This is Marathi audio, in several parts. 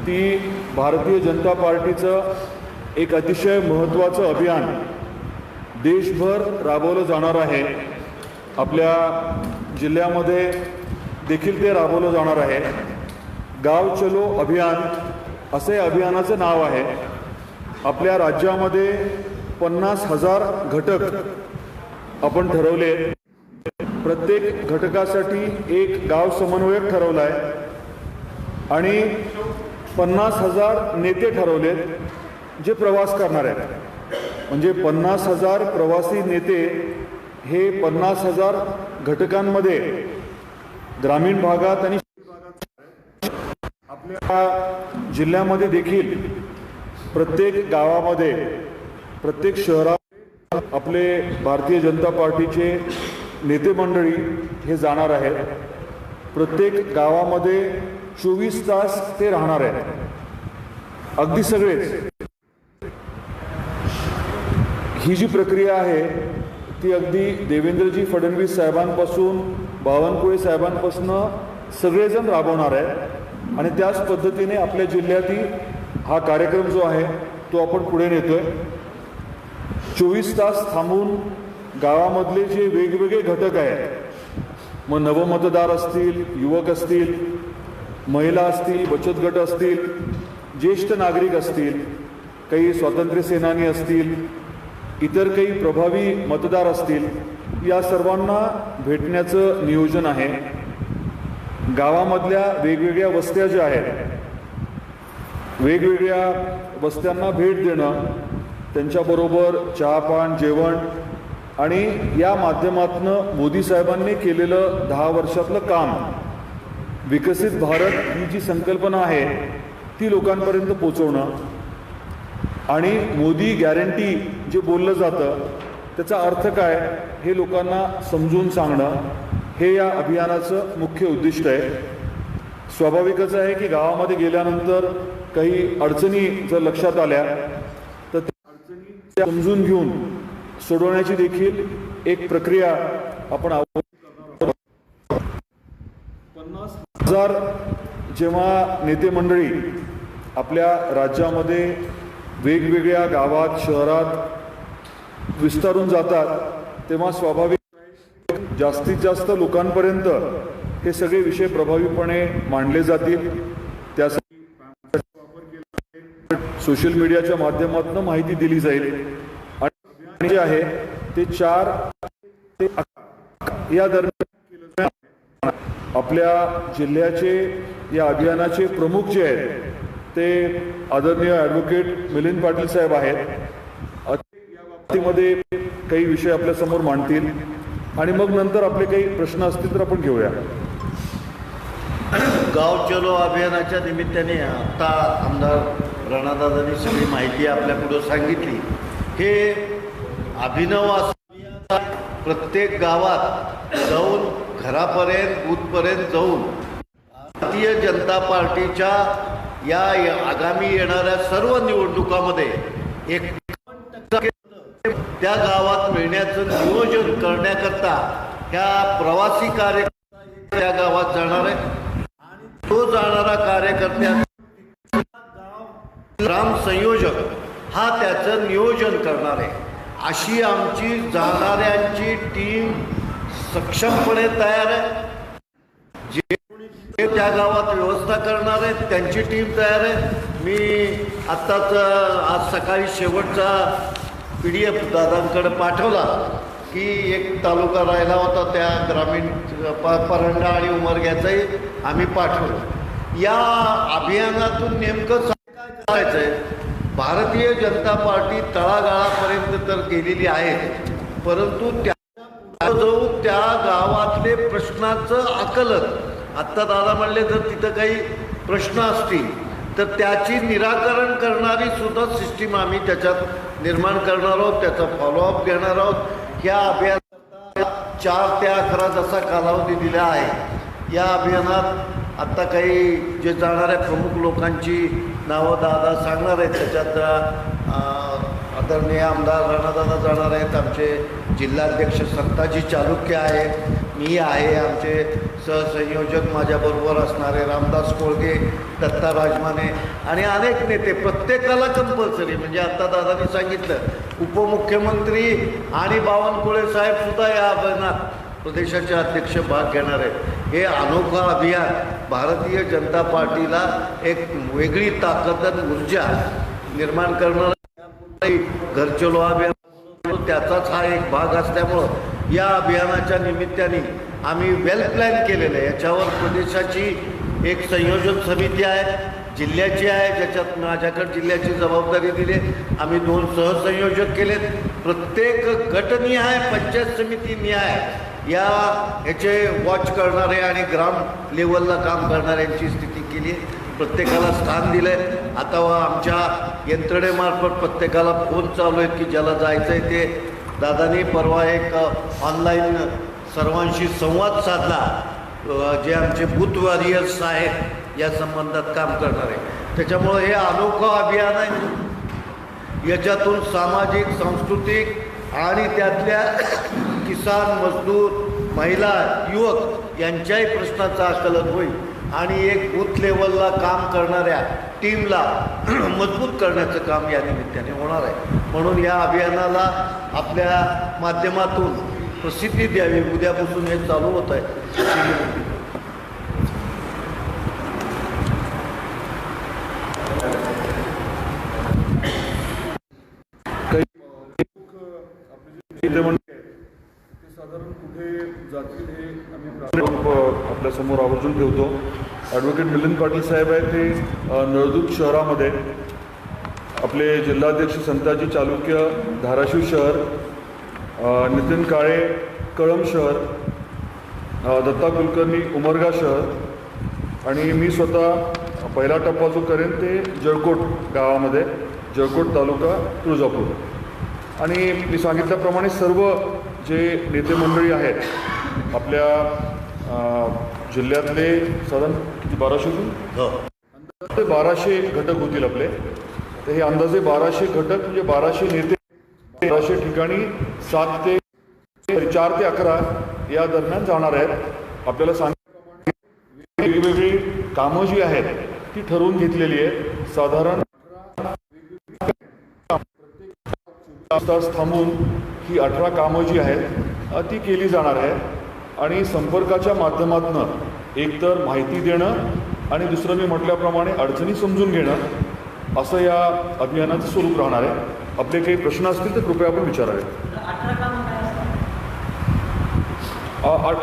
ती भारतीय जनता पार्टीचं एक अतिशय महत्त्वाचं अभियान देशभर राबवलं जाणार आहे. आपल्या जिल्ह्यामध्ये देखील ते राबवलं जाणार आहे. गाव चलो अभियान असे अभियानाचं नाव आहे. आपल्या राज्यामध्ये पन्नास हजार घटक आपण ठरवले. प्रत्येक घटकासाठी एक गाव समन्वयक ठरवला आहे आणि पन्नास हजार नेते ठरवलेत जे प्रवास करणार आहेत. म्हणजे पन्नास हजार प्रवासी नेते हे पन्नास हजार घटकांमध्ये ग्रामीण भागात आणि आपल्या जिल्ह्यामध्ये देखील प्रत्येक गावामध्ये प्रत्येक शहरात आपले भारतीय जनता पार्टीचे नेते मंडळी हे जाणार आहेत. प्रत्येक गावामध्ये चोवीस तास ते राहणार आहेत. अगदी सगळेच. ही जी प्रक्रिया आहे ती अगदी देवेंद्रजी फडणवीस साहेबांपासून बावनकुळे साहेबांपासून सगळेजण राबवणार आहे आणि त्याच पद्धतीने आपल्या जिल्ह्यातील हा कार्यक्रम जो आहे तो आपण पुढे नेतोय. चोवीस तास थांबून गावामधले जे वेगवेगळे घटक आहेत मग नवमतदार असतील युवक असतील महिला असतील बचत गट असतील ज्येष्ठ नागरिक असतील काही स्वातंत्र्य सेनानी असतील इतर काही प्रभावी मतदार असतील या सर्वांना भेटण्याचं नियोजन आहे. गावामधल्या वेगवेगळ्या वस्त्या ज्या आहेत वेगवेगळ्या वस्त्यांना भेट देणं त्यांच्याबरोबर चहापान जेवण आणि या माध्यमातनं मोदी साहेबांनी केलेलं दहा वर्षातलं काम विकसित भारत ही जी संकल्पना आहे ती लोकांपर्यंत पोचवणं. आणि मोदी गॅरंटी जे बोललं जातं त्याचा अर्थ काय हे लोकांना समजून सांगणं हे या अभियानाचं मुख्य उद्दिष्ट आहे. स्वाभाविकच आहे की गावामध्ये गेल्यानंतर काही अडचणी जर लक्षात आल्या तर त्या अडचणी समजून घेऊन सोडवण्याची देखील एक प्रक्रिया आपण पन्नास जर जेव्हा नेते मंडळी आपल्या राज्यामध्ये वेगवेगळ्या गावात शहरात विस्तारून जातात तेव्हा स्वाभाविक जास्तीत जास्त लोकांपर्यंत हे सगळे विषय प्रभावीपणे मांडले जातील. त्यासाठी सोशल मीडियाच्या माध्यमातून माहिती दिली जाईल. आणि जे आहे ते चार ते या दरम्यान आपल्या जिल्ह्याचे या अभियानाचे प्रमुख जे आहेत ते आदरणीय ॲडव्होकेट मिलिंद पाटील साहेब आहेत. बाबतीमध्ये काही विषय आपल्यासमोर मांडतील. आणि मग नंतर आपले काही प्रश्न असतील तर आपण घेऊया. गाव चलो अभियानाच्या निमित्ताने आता आमदार राणादादांनी सगळी माहिती आपल्या सांगितली. हे अभिनव असं प्रत्येक गावात जाऊन घरापर्यंत बूथपर्यंत जाऊन भारतीय जनता पार्टीच्या या आगामी येणाऱ्या सर्व निवडणुकामध्ये एक त्या गावात मिळण्याचं नियोजन करण्याकरता ह्या प्रवासी कार्यकर्ता त्या गावात जाणार आहे तो जाणारा कार्यकर्त्या ग्राम संयोजक हा त्याचं नियोजन करणार आहे. अशी आमची जाणाऱ्यांची टीम सक्षमपणे तयार आहे. जे त्या गावात व्यवस्था करणार आहेत त्यांची टीम तयार आहे. मी आत्ताच आज सकाळी शेवटचा पी डी एफ दादांकडे पाठवला की एक तालुका राहिला होता त्या ग्रामीण प परंडा आणि उमरग्याचाही आम्ही पाठवलं. या अभियानातून नेमकं काय करायचं आहे भारतीय जनता पार्टी तळागाळापर्यंत तर गेलेली आहे. परंतु त्या जाऊन त्या गावातले प्रश्नाचं आकलन आत्ता दादा म्हणले जर तिथं काही प्रश्न असतील तर त्याची निराकरण करणारी सुद्धा सिस्टीम आम्ही त्याच्यात निर्माण करणार आहोत त्याचा फॉलोअप घेणार आहोत. ह्या अभियानाचा चार ते अकरा जसा कालावधी दिला आहे. या अभियानात आत्ता काही जे जाणाऱ्या प्रमुख लोकांची नावं दादा सांगणार आहेत. त्याच्यात आदरणीय आमदार राणादादा जाणार आहेत. आमचे जिल्हाध्यक्ष संताजी चालुक्य आहेत मी आहे आमचे सहसंयोजक. माझ्याबरोबर असणारे रामदास कोळगे दत्ता राजमाने आणि अनेक नेते. प्रत्येकाला कंपल्सरी म्हणजे आत्ता दादानी सांगितलं उपमुख्यमंत्री आणि बावनकुळे साहेबसुद्धा या अभियानात प्रदेशाचे अध्यक्ष भाग घेणार आहेत. हे अनोखं अभियान भारतीय जनता पार्टीला एक वेगळी ताकद आणि ऊर्जा निर्माण करणार घर चलो अभियान त्याचाच हा एक भाग असल्यामुळं या अभियानाच्या निमित्ताने आम्ही वेल प्लॅन केलेलं आहे. याच्यावर प्रदेशाची एक संयोजन समिती आहे जिल्ह्याची आहे ज्याच्यात माझ्याकडे जिल्ह्याची जबाबदारी दिली आहे. आम्ही दोन सहसंयोजक केलेत. प्रत्येक गटनिहाय पंचायत समिती निहाय या ह्याचे वॉच करणारे आणि ग्राम लेवलला काम करणाऱ्यांची स्थिती केली. प्रत्येकाला स्थान दिलं आहे आता आमच्या यंत्रणेमार्फत प्रत्येकाला फोन चालू आहेत की ज्याला जायचं आहे ते. दादानी परवा एक ऑनलाईन सर्वांशी संवाद साधला. जे आमचे बूथ वॉरियर्स आहेत या संबंधात काम करणारे. त्याच्यामुळं हे अनोखं अभियान आहे. याच्यातून सामाजिक सांस्कृतिक आणि त्यातल्या किसान मजदूर महिला युवक यांच्याही प्रश्नाचं आकलन होईल. आणि एक बूथ लेवलला काम करणाऱ्या टीमला मजबूत करण्याचं काम या निमित्ताने होणार आहे. म्हणून या अभियानाला आपल्या माध्यमातून प्रसिद्धी द्यावी. उद्यापासून हे चालू होत आहे. अशी विनंती. नेते मंडळी आहेत, ते साधारण कुठे जातील हे आम्ही प्रारंभ आपल्यासमोर आवर्जून ठेवतो. ॲडव्होकेट मिलिंद पाटील साहेब आहेत ते नळदुर्ग शहरामध्ये. आपले जिल्हाध्यक्ष संताजी चालुक्य धाराशिव शहर नितीन काळे कळम शहर दत्ता कुलकर्णी उमरगा शहर आणि मी स्वतः पहिला टप्पा जो करेन ते जळकोट गावामध्ये जळकोट तालुका तुळजापूर. आणि मी सांगितल्याप्रमाणे सर्व जे नेते मंडळी आहेत आपल्या जिल्ह्यातले साधारण किती बाराशेतून हो. ते बाराशे घटक होतील आपले. तर हे अंदाजे बाराशे घटक म्हणजे बाराशे नेते बाराशे ठिकाणी सात ते चार ते अकरा या दरम्यान जाणार आहेत. आपल्याला सांग वेगवेगळी कामं जी आहेत ती ठरवून घेतलेली आहेत. साधारण तास थांबून ही अठरा कामं जी आहेत ती केली जाणार आहेत. आणि संपर्काच्या माध्यमातून एकतर माहिती देणं आणि दुसरं मी म्हटल्याप्रमाणे अडचणी समजून घेणं असं या अभियानाचं स्वरूप राहणार आहे. आपले काही प्रश्न असतील तर कृपया आपण विचारावे.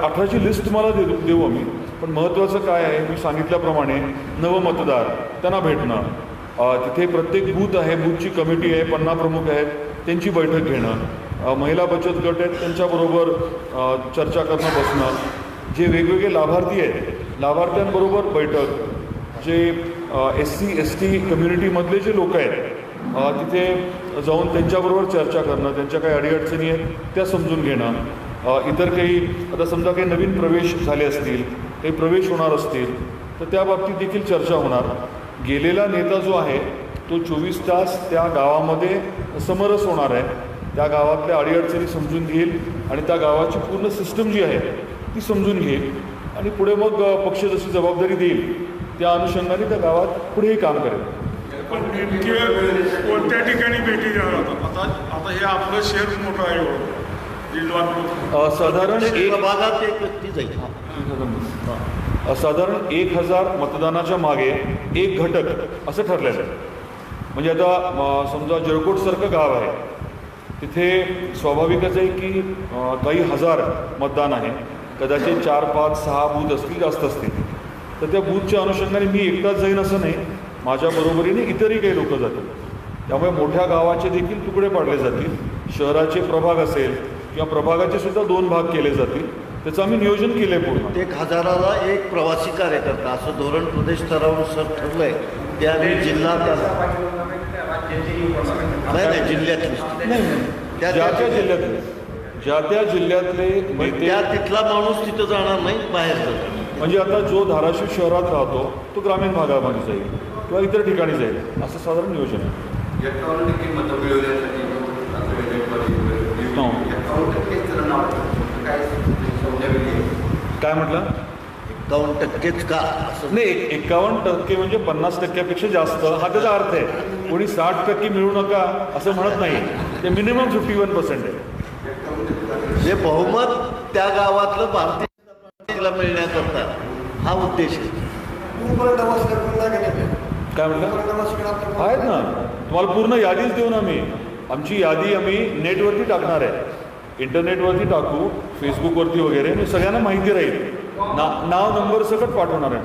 अठराची लिस्ट तुम्हाला देऊ देऊ आम्ही. पण महत्त्वाचं काय आहे? मी सांगितल्याप्रमाणे नवमतदार त्यांना भेटणं. तिथे प्रत्येक बूथ आहे बूथची कमिटी आहे पन्ना प्रमुख आहेत त्यांची बैठक घेणं. महिला बचत गट आहेत त्यांच्याबरोबर चर्चा करणं बसणं जे वेगवेगळे लाभार्थी आहेत लाभार्थ्यांबरोबर बैठक जे एस सी एस टी कम्युनिटीमधले जे लोक आहेत तिथे जाऊन त्यांच्याबरोबर चर्चा करणं त्यांच्या काही अडीअडचणी आहेत त्या समजून घेणं. इतर काही आता समजा काही नवीन प्रवेश झाले असतील काही प्रवेश होणार असतील तर त्या बाबतीत देखील चर्चा होणार. गेलेला नेता जो आहे तो चोवीस तास त्या गावामध्ये समरस होणार आहे. त्या गावातल्या अडीअडचणी समजून घेईल आणि त्या गावाची पूर्ण सिस्टम जी आहे ती समजून घेईल आणि पुढे मग पक्ष जशी जबाबदारी देईल त्या अनुषंगाने त्या गावात पुढेही काम करेल. पण नेमके कोणत्या ठिकाणी भेटी होता? आता आता हे आपलं शहर मोठं आहे हो. साधारण एक प्रभागात एक व्यक्ती जाईल. अ, साधारण एक हजार मतदानाच्या मागे एक घटक असं ठरलेलं आहे. म्हणजे आता समजा जळकोटसारखं गाव आहे. तिथे स्वाभाविकच आहे की काही हजार मतदान आहे. कदाचित चार पाच सहा बूथ असतील जास्त असतील. तर त्या बूथच्या अनुषंगाने मी एकटाच जाईन असं नाही. माझ्या बरोबरीने इतरही काही लोकं जातील. त्यामुळे मोठ्या गावाचे देखील तुकडे पाडले जातील. शहराचे प्रभाग असेल किंवा प्रभागाचे सुद्धा दोन भाग केले जातील. त्याचं आम्ही नियोजन केलं आहे पूर्ण. एक हजाराला एक प्रवासी कार्यकर्ता असं धोरण प्रदेश स्तरावर सर ठरलंय. ते आम्ही जिल्हा नाही नाही जिल्ह्यातली. त्या ज्या त्या जिल्ह्यातले. ज्या त्या जिल्ह्यातले नेते त्या तिथला माणूस तिथं जाणार नाही बाहेर जाणार म्हणजे आता जो धाराशिव शहरात राहतो तो ग्रामीण भागामध्ये जाईल किंवा इतर ठिकाणी जाईल असं साधारण नियोजन आहे. हो. काय म्हटलं? एकावन्न टक्केच का? असं नाही एक- एकावन्न टक्के म्हणजे पन्नास टक्क्यापेक्षा जास्त. हा त्याचा अर्थ आहे. कोणी साठ टक्के मिळू नका असं म्हणत नाही. ते मिनिमम फिफ्टी वन पर्सेंट आहे. जे बहुमत त्या गावातलं भारतीय जनता पार्टीला मिळण्याकरता हा उद्देश आहे. काय म्हटलं आहेत ना. तुम्हाला पूर्ण यादीच देऊ ना आम्ही. आमची यादी आम्ही नेटवरती टाकणार आहे. इंटरनेटवरती टाकू फेसबुकवरती वगैरे सगळ्यांना माहिती राहील. ना नाव नंबर सकट पाठवणार आहे.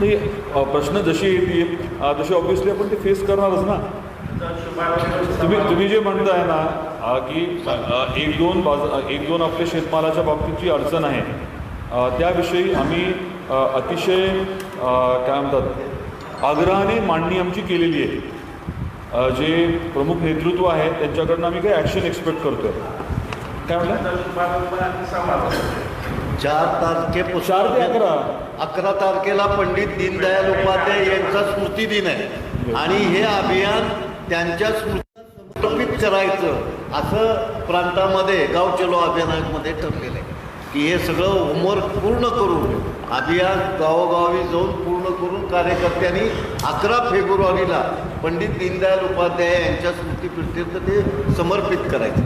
नाही. प्रश्न जशी येतील तशी ऑब्व्हियसली आपण ते फेस करणारच ना. तुम्ही तुम्ही जे म्हणताय ना की एक दोन बाज एक दोन आपल्या शेतमालाच्या बाबतीत जी अडचण आहे. त्याविषयी आम्ही अतिशय काय म्हणतात आग्रहाने मांडणी आमची केलेली आहे. जे प्रमुख नेतृत्व आहे त्यांच्याकडनं आम्ही काही ॲक्शन एक्सपेक्ट करतोय. काय म्हणलं? चार तारखेपासून चार ते अकरा. अकरा तारखेला पंडित दीनदयाल उपाध्याय यांचा स्मृती दिन आहे. आणि हे अभियान त्यांच्या स्मृती समर्पित करायचं असं प्रांतामध्ये गाव चलो अभियानामध्ये ठरलेलं आहे. की हे सगळं होमवर्क पूर्ण करून अभियान गावोगावी जाऊन पूर्ण करून कार्यकर्त्यांनी अकरा फेब्रुवारीला पंडित दीनदयाल उपाध्याय यांच्या स्मृतीप्रीत्यर्थ ते समर्पित करायचे.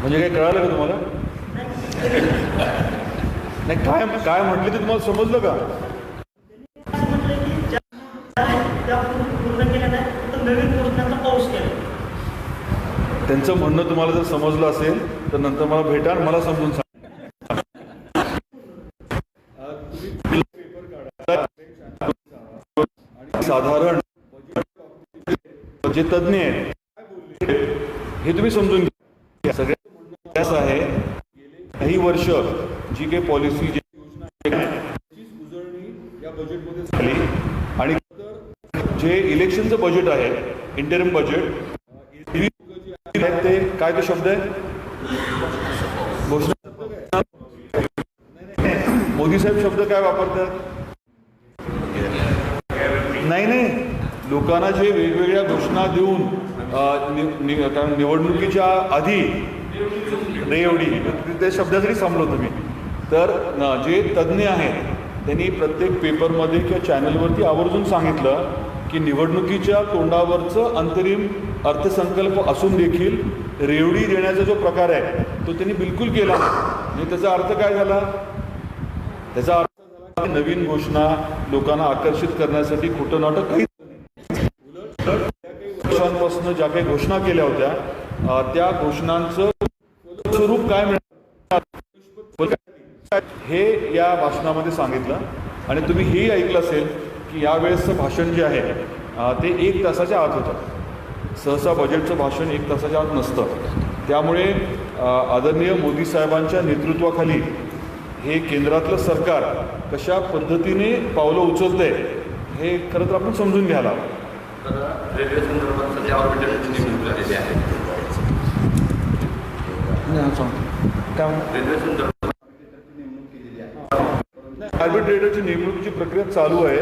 म्हणजे काय कळालं का तुम्हाला? नाही काय काय म्हटलं ते तुम्हाला? समजलं का? त्यांचं म्हणणं तुम्हाला जर समजलं असेल तर नंतर मला भेटा मला समजून सांगा. साधारण जे तज्ज्ञ आहेत. हे तुम्ही समजून घ्या. सगळ्यात असं आहे काही वर्ष जी काही पॉलिसी जी या बजेटमध्ये झाली आणि जे इलेक्शनचं बजेट आहे इंटरिम बजेट ते काय ते शब्द आहे? घोषणा मोदी साहेब शब्द काय वापरतात? नाही नाही. लोकांना जे वेगवेगळ्या घोषणा देऊन निवडणुकीच्या आधी रेवडी त्या शब्दासाठी संपलो तुम्ही तर जे तज्ज्ञ आहेत त्यांनी प्रत्येक पेपरमध्ये किंवा चॅनलवरती आवर्जून सांगितलं की निवडणुकीच्या तोंडावरचं अंतरिम अर्थसंकल्प असून देखील रेवडी देण्याचा जो प्रकार आहे तो त्यांनी बिलकुल केला नाही. म्हणजे त्याचा अर्थ काय झाला? त्याचा अर्थ झाला की नवीन घोषणा लोकांना आकर्षित करण्यासाठी खोटं नाटक काही वर्षांपासून ज्या काही घोषणा केल्या होत्या त्या घोषणांचं स्वरूप काय मिळणार हे या भाषणामध्ये सांगितलं. आणि तुम्ही हेही ऐकलं असेल की यावेळेसचं भाषण जे आहे ते एक तासाच्या आत होतं. सहसा बजेटचं भाषण एक तासाच्या आत नसतं. त्यामुळे आदरणीय मोदी साहेबांच्या नेतृत्वाखाली हे केंद्रातलं सरकार कशा पद्धतीने पावलं उचलतंय हे खरं तर आपण समजून घ्यायला हवं. तर रेल्वे संदर्भात सध्या झालेली आहे. नेमणुकीची प्रक्रिया चालू आहे.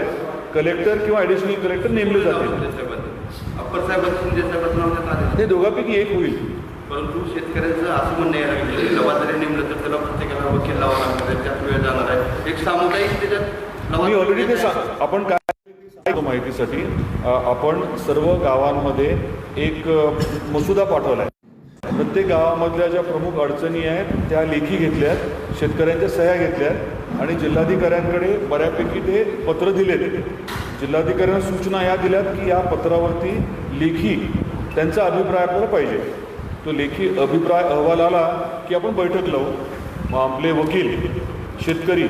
कलेक्टर किंवा ॲडिशनल कलेक्टर नेमले जातील. अप्पर साहेबांचं शिंदे साहेबांचं नाव. ते दोघांपैकी एक होईल. परंतु शेतकऱ्यांचं असं म्हणणं यायला लागलं जरी नेमलं तर त्याला प्रत्येकाला वकील लावा लागणार आहे त्यात वेळ जाणार आहे. एक सामुदायिक त्याच्यात मी ऑलरेडी ते आपण काय माहितीसाठी? आपण सर्व गावांमध्ये एक मसुदा पाठवला आहे प्रत्येक गावामधल्या ज्या प्रमुख अडचणी आहेत त्या लेखी घेतल्यात शेतकऱ्यांच्या सह्या घेतल्यात आणि जिल्हाधिकाऱ्यांकडे बऱ्यापैकी ते पत्र दिलेत जिल्हाधिकाऱ्यांना सूचना या दिल्यात की या पत्रावरती लेखी त्यांचा अभिप्राय आपल्याला पाहिजे. तो लेखी अभिप्राय अहवाल आला की आपण बैठक लावू. मग आपले वकील शेतकरी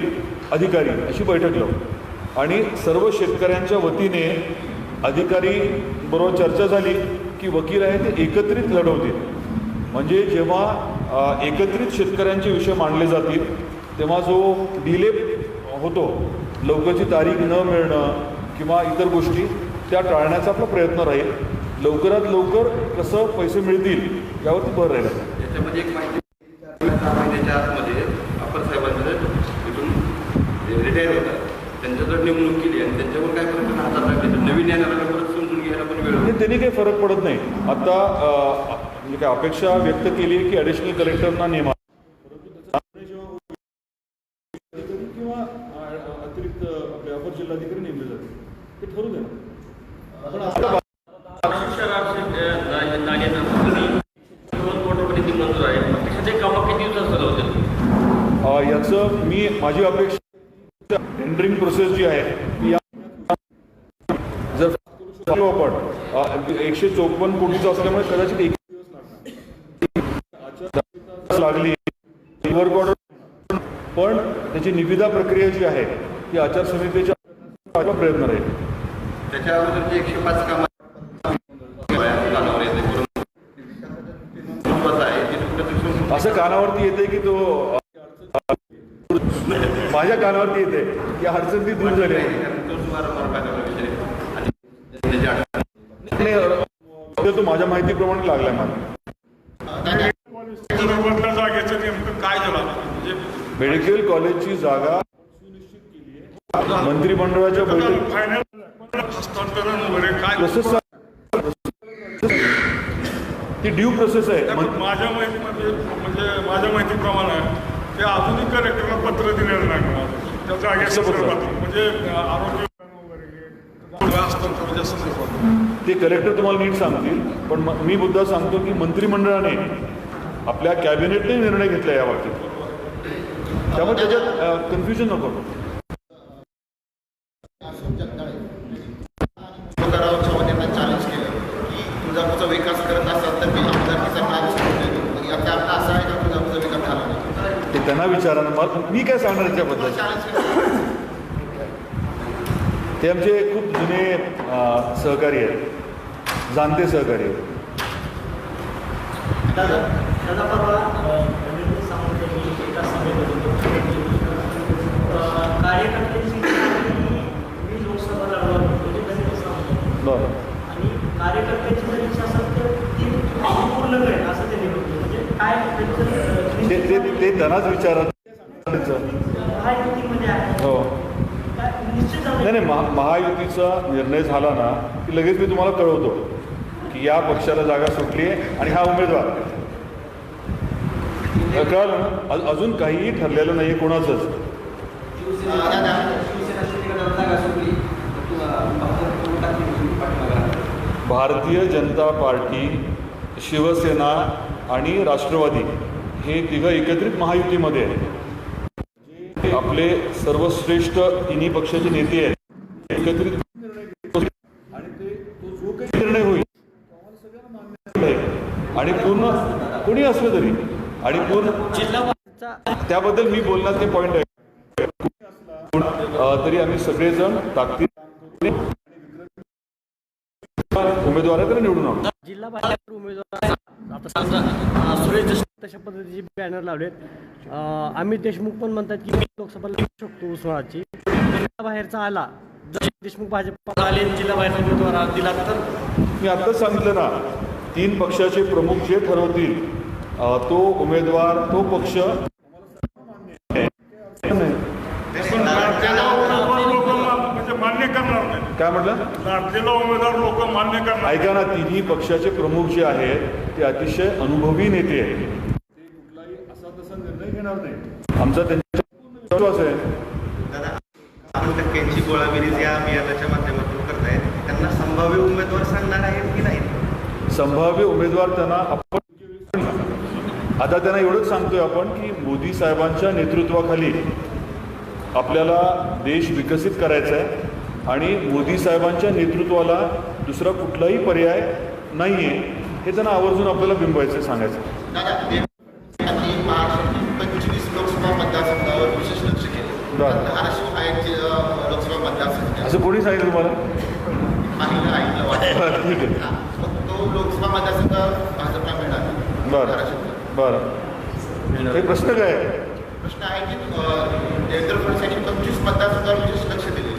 अधिकारी अशी बैठक लावू. आणि सर्व शेतकऱ्यांच्या वतीने अधिकारी बरोबर चर्चा झाली की वकील आहे ते एकत्रित लढवतील. म्हणजे जेव्हा एकत्रित शेतकऱ्यांचे विषय मांडले जातील तेव्हा जो डिले होतो लवकरची तारीख न मिळणं किंवा इतर गोष्टी त्या टाळण्याचा आपला प्रयत्न राहील. लवकरात लवकर कसं पैसे मिळतील यावरती भर राहील. त्याच्यामध्ये एक माहिती सहा महिन्याच्या आतमध्ये अप्पर साहेबांचं तिथून रिटायर होतात. त्यांच्याजवळ नेमणूक केली आणि त्यांच्यावर काय फरक हातात लागले तर नवीन येणाऱ्याला परत समजून घ्यायला पण वेळ म्हणजे. त्यांनी काही फरक पडत नाही. आता म्हणजे काय अपेक्षा व्यक्त केली की ॲडिशनल कलेक्टरना नेमा किंवा अ, अतिरिक्त आपले अपर जिल्हाधिकारी नेमले जाते ते ठरू दे ना याचं मी माझी अपेक्षा टेंडरिंग प्रोसेस जी आहे जर आपण एकशे चोपन्न कोटीचं असल्यामुळे कदाचित एक दिवस लागली. वर्क ऑर्डर पण त्याची निविदा प्रक्रिया जी आहे ती आचारसंहितेच्या प्रयत्न राहील. त्याच्या अगोदरचे एकशे पाच कामं कानावर येते की असं कानावरती येते की तो माझ्या कानावरती येते की अडचण ती दूर झाली तो माझ्या माहितीप्रमाणे लागलाय मला. बदल्या जागेचं नेमकं काय झालं मेडिकल कॉलेजची जागा मंत्रिमंडळाच्या बैठक फायनल हस्तांतरण वगैरे काय प्रोसेस ती ड्यू प्रोसेस आहे माझ्या माहितीमध्ये म्हणजे माझ्या माहितीप्रमाणे ते अजूनही कलेक्टरला पत्र दिलेलं नाही मला. त्या जागेच्या? संदर्भात म्हणजे आरोग्य संदर्भात ते कलेक्टर तुम्हाला नीट सांगतील पण मी मुद्दा सांगतो की मंत्रिमंडळाने आपल्या कॅबिनेटने निर्णय घेतला या बाबतीत. त्यामुळे त्याच्यात कन्फ्युजन नको तुकाराम चव्हाण यांना चॅलेंज केलं की तुळजापूरचा विकास करत असाल तर मी आमदारकीचा मार्ग सोडून देतो मग याचा अर्थ असा आहे का तुळजापूरचा विकास झाला नाही? ते त्यांना विचारा ना. मला मी काय सांगणार याच्याबद्दल? चॅलेंज केलं ते आमचे खूप जुने सहकारी आहेत. जाणते सहकारी आहेत दादा दादा परवा रवींद्र सावंत यांनी एका सभेमध्ये अं, कार्यकर्त्यांची इच्छा मी लोकसभा लढवणार म्हणजे रवींद्र सावंत बरं आणि कार्यकर्त्यांची जर इच्छा असेल तर ती पूर्ण करेल असं त्यांनी म्हटलं म्हणजे काय त्यांचं, ते ते अं, विचारा. हो. नाही नाही महा महायुतीचा निर्णय झाला ना की लगेच मी तुम्हाला कळवतो की या पक्षाला जागा सुटली आहे आणि हा उमेदवार. कळालं ना? अजून काहीही ठरलेलं नाही कोणाचंच. भारतीय जनता पार्टी शिवसेना आणि राष्ट्रवादी. हे तिघं एकत्रित महायुतीमध्ये आहेत. जे आपले सर्वश्रेष्ठ तिन्ही पक्षाचे नेते आहेत एकत्रित आणि ते तो जो काही निर्णय होईल आणि पूर्ण कोणी असलं तरी. आणि पूर्ण त्याबद्दल मी बोलणार ते पॉईंट आहे. तरी आम्ही सगळेजण ताकदीने उमेदवाराकडे निवडून आहोत जिल्हा बाहेर उमेदवार आता समजा अं, सुरेश देशमुख तशा पद्धतीचे बॅनर लावलेत. अमित देशमुख पण म्हणतात की मी लोकसभा लढू शकतो उस्मानाची. जिल्हा बाहेरचा आला जर देशमुख भाजप आले जिल्हा बाहेरचा उमेदवार दिला तर? मी आत्ताच सांगितलं ना तीन पक्षाचे प्रमुख जे ठरवतील तो उमेदवार तो पक्ष मान्य करणार. काय म्हटलं? लाडलेला उमेदवार लोक मान्य करणार. ऐका ना तिन्ही पक्षाचे प्रमुख जे आहेत ते अतिशय अनुभवी नेते आहेत. ते कुठलाही असा तसा निर्णय घेणार नाही आमचा त्यांच्या विश्वास आहे. टक्क्यांची गोळाबेरीज या अभियानाच्या माध्यमातून करतायत त्यांना संभाव्य उमेदवार सांगणार आहेत की नाही संभाव्य उमेदवार त्यांना आपण आता त्यांना एवढंच सांगतोय आपण की मोदी साहेबांच्या नेतृत्वाखाली आपल्याला देश विकसित करायचा आहे. आणि मोदी साहेबांच्या नेतृत्वाला दुसरा कुठलाही पर्याय नाही आहे हे त्यांना आवर्जून आपल्याला बिंबवायचं सांगायचं असं कोणी सांगितलं तुम्हाला? ठीक आहे. बरं. बरं. हे प्रश्न काय आहे? प्रश्न आहे की देवेंद्र फडणवीस यांनी पंचवीस मतदारसंघावर विशेष लक्ष दिले.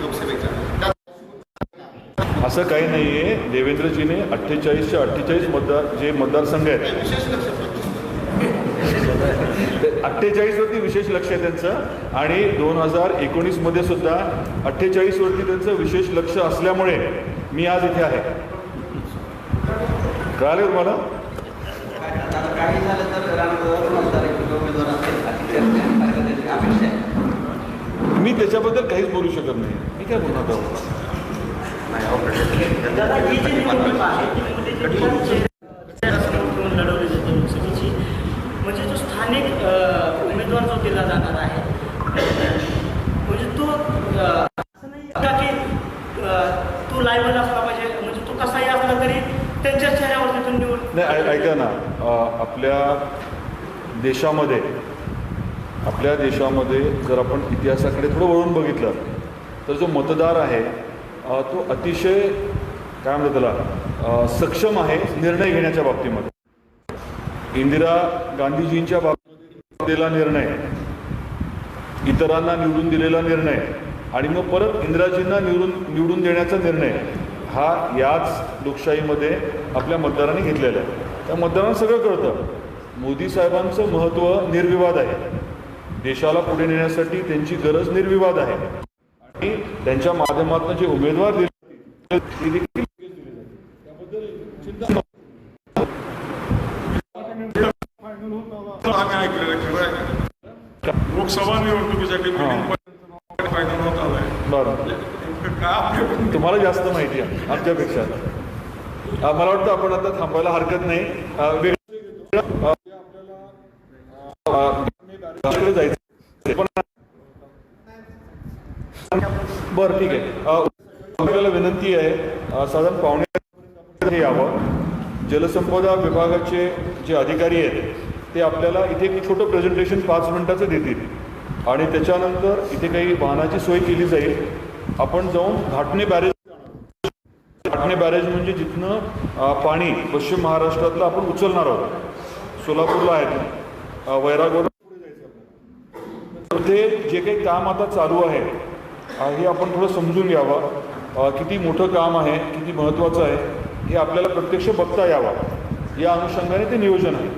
असं काही नाही आहे देवेंद्रजीने अठ्ठेचाळीसच्या अठ्ठेचाळीस मतदार जे मतदारसंघ आहेत. अठ्ठेचाळीसवरती विशेष लक्ष आहे त्यांचं. आणि दोन हजार एकोणीसमध्ये सुद्धा अठ्ठेचाळीसवरती त्यांचं विशेष लक्ष असल्यामुळे मी आज इथे आहे. कळाले तुम्हाला? मी त्याच्याबद्दल काहीच बोलू शकत नाही. मी काय बोलणार लढवली जाते लोकसभेची म्हणजे जो स्थानिक उमेदवार जो दिला जाणार आहे म्हणजे तो अ, असं नाही का की अ, तो लायबल असला पाहिजे म्हणजे तो कसाही असला तरी त्यांच्या चेहऱ्यावर तिथून निवड नाही ऐ- ऐका ना. अं, आपल्या देशामध्ये आपल्या देशामध्ये जर आपण इतिहासाकडे थोडं वळून बघितलं तर जो मतदार आहे तो अतिशय काय म्हणतात त्याला अं, सक्षम आहे निर्णय घेण्याच्या बाबतीमध्ये. इंदिरा गांधीजींच्या बाबतीत दिलेला निर्णय इतरांना निवडून दिलेला निर्णय आणि मग परत इंदिराजींना निवडून निवडून देण्याचा निर्णय हा याच लोकशाहीमध्ये आपल्या मतदारांनी घेतलेला आहे. त्या मतदारांना सगळं कळतं. मोदी साहेबांचं महत्त्व निर्विवाद आहे. देशाला पुढे नेण्यासाठी त्यांची गरज निर्विवाद आहे. आणि त्यांच्या माध्यमातून जे उमेदवार दिले ते देखील त्याबद्दल लोकसभा निवडणुकीसाठी बरं. तुम्हाला जास्त माहिती आहे आमच्यापेक्षा. मला वाटतं आपण आता थांबायला हरकत नाही अ, वेगळं- अ, अ, दुसरीकडे जायचं पण बरं ठीक आहे. आपल्याला विनंती आहे साधारण पाहुणे यावं. जलसंपदा विभागाचे जे अधिकारी आहेत ते आपल्याला इथे एक छोटं प्रेझेंटेशन पाच मिनटाचं देतील. आणि त्याच्यानंतर इथे काही वाहनाची सोय केली जाईल. आपण जाऊन घाटणे बॅरेज घाटणे बॅरेज म्हणजे जिथनं पाणी पश्चिम महाराष्ट्रातलं आपण उचलणार आहोत. सोलापूरला आहेत. अ, वैरागोड तर ते जे काही काम आता चालू आहे हे आपण थोडं समजून घ्यावं. किती मोठं काम आहे किती महत्त्वाचं आहे हे आपल्याला प्रत्यक्ष बघता यावं. या अनुषंगाने ते नियोजन आहे.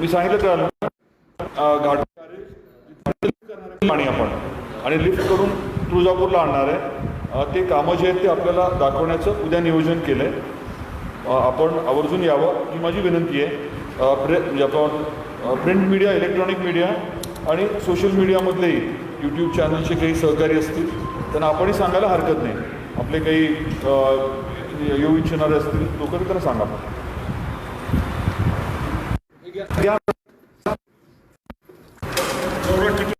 मी सांगितलं तर घाट पाणी आपण आणि लिफ्ट करून तुळजापूरला आणणार आहे. ते कामं जे आहेत ते आपल्याला दाखवण्याचं उद्या नियोजन केलं आहे आपण आवर्जून यावं. ही माझी विनंती आहे. प्रे म्हणजे आपण प्रिंट मीडिया इलेक्ट्रॉनिक मीडिया आणि सोशल मीडियामधलेही यूट्यूब चॅनलचे काही सहकारी असतील त्यांना आपणही सांगायला हरकत नाही. आपले काही येऊ इच्छिणारे असतील लोक त्यांना सांगा.